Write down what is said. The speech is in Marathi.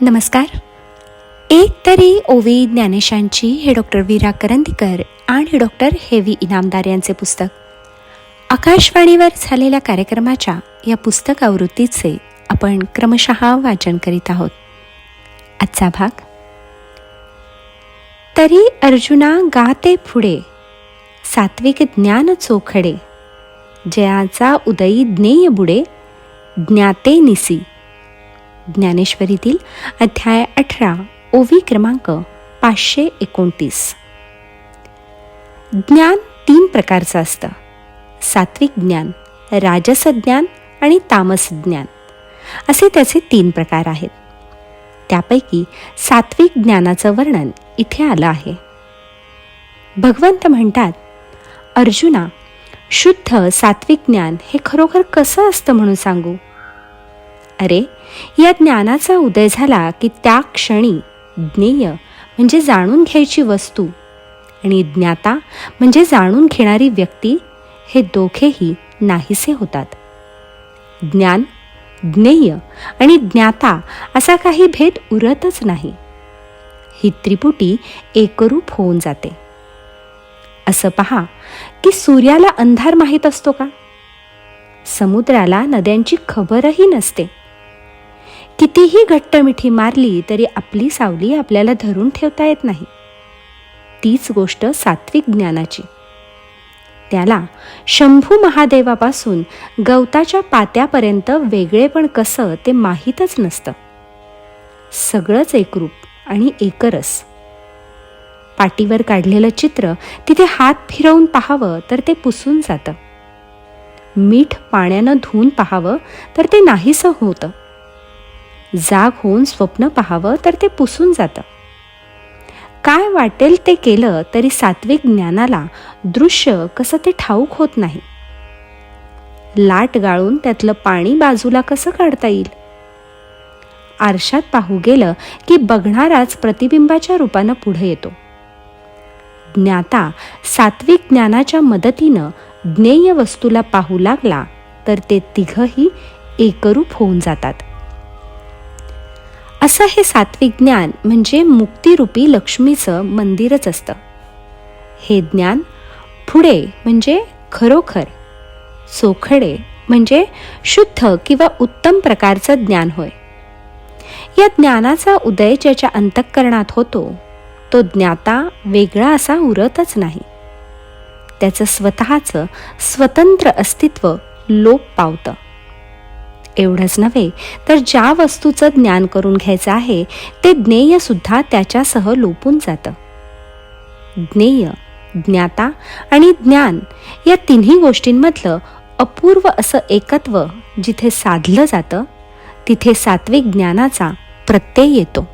नमस्कार. एक तरी ओवी ज्ञानेशांची हे डॉक्टर वीरा करंदीकर आणि डॉक्टर हेवी इनामदार यांचे पुस्तक. आकाशवाणीवर झालेल्या कार्यक्रमाच्या या पुस्तक आवृत्तीचे आपण क्रमशः वाचन करीत आहोत. आजचा भाग. तरी अर्जुना गाते पुढे सात्विक ज्ञान चोखडे जयाचा उदयी ज्ञेय बुडे ज्ञाते निसी. ज्ञानेश्वरीतील अध्याय अठरा ओवी क्रमांक पाचशे एकोणतीस. ज्ञान तीन प्रकारचं असतं. सात्विक ज्ञान राजस ज्ञान आणि तामस ज्ञान. असे त्याचे तीन प्रकार आहेत. त्यापैकी सात्विक ज्ञानाचं वर्णन इथे आलं आहे. भगवंत म्हणतात अर्जुना शुद्ध सात्विक ज्ञान हे खरोखर कसं असतं म्हणून सांगू? अरे या ज्ञानाचा उदय झाला की त्या क्षणी ज्ञेय म्हणजे जाणून घ्यायची वस्तू आणि ज्ञाता म्हणजे जाणून घेणारी व्यक्ती हे दोघेही नाहीसे होतात. ज्ञान ज्ञेय आणि ज्ञाता असा काही भेद उरतच नाही. ही त्रिपुटी एकरूप होऊन जाते. असं पहा की सूर्याला अंधार माहीत असतो का? समुद्राला नद्यांची खबरही नसते. कितीही घट्ट मिठी मारली तरी आपली सावली आपल्याला धरून ठेवता येत नाही. तीच गोष्ट सात्विक ज्ञानाची. त्याला शंभू महादेवापासून गवताच्या पात्यापर्यंत वेगळेपण कसं ते माहीतच नसतं. सगळंच एकरूप आणि एकरस. पाटीवर काढलेलं चित्र तिथे हात फिरवून पाहावं तर ते पुसून जातं. मीठ पाण्यानं धुवून पाहावं तर ते नाहीसं होतं. जाग होऊन स्वप्न पाहावं तर ते पुसून जातं. काय वाटेल ते केलं तरी सात्विक ज्ञानाला दृश्य कसं ते ठाऊक होत नाही. लाट गाळून त्यातलं पाणी बाजूला कसं काढता येईल? आरशात पाहू गेलं की बघणाराच प्रतिबिंबाच्या रूपानं पुढे येतो. ज्ञाता सात्विक ज्ञानाच्या मदतीनं ज्ञेय वस्तूला पाहू लागला तर ते तिघही एकरूप होऊन जातात. असं हे सात्विक ज्ञान म्हणजे मुक्तिरूपी लक्ष्मीचं मंदिरच असतं. हे ज्ञान पुढे म्हणजे खरोखर चोखडे म्हणजे शुद्ध किंवा उत्तम प्रकारचं ज्ञान होय. या ज्ञानाचा उदय ज्याच्या अंतःकरणात होतो तो ज्ञाता वेगळा असा उरतच नाही. त्याचं स्वतःचं स्वतंत्र अस्तित्व लोप पावतं. एवढंच नव्हे तर ज्या वस्तूचं ज्ञान करून घ्यायचं आहे ते ज्ञेय सुद्धा त्याच्यासह लोपून जातं. ज्ञेय ज्ञाता आणि ज्ञान या तिन्ही गोष्टींमधलं अपूर्व असं एकत्व जिथे साधलं जातं तिथे सात्विक ज्ञानाचा प्रत्यय येतो.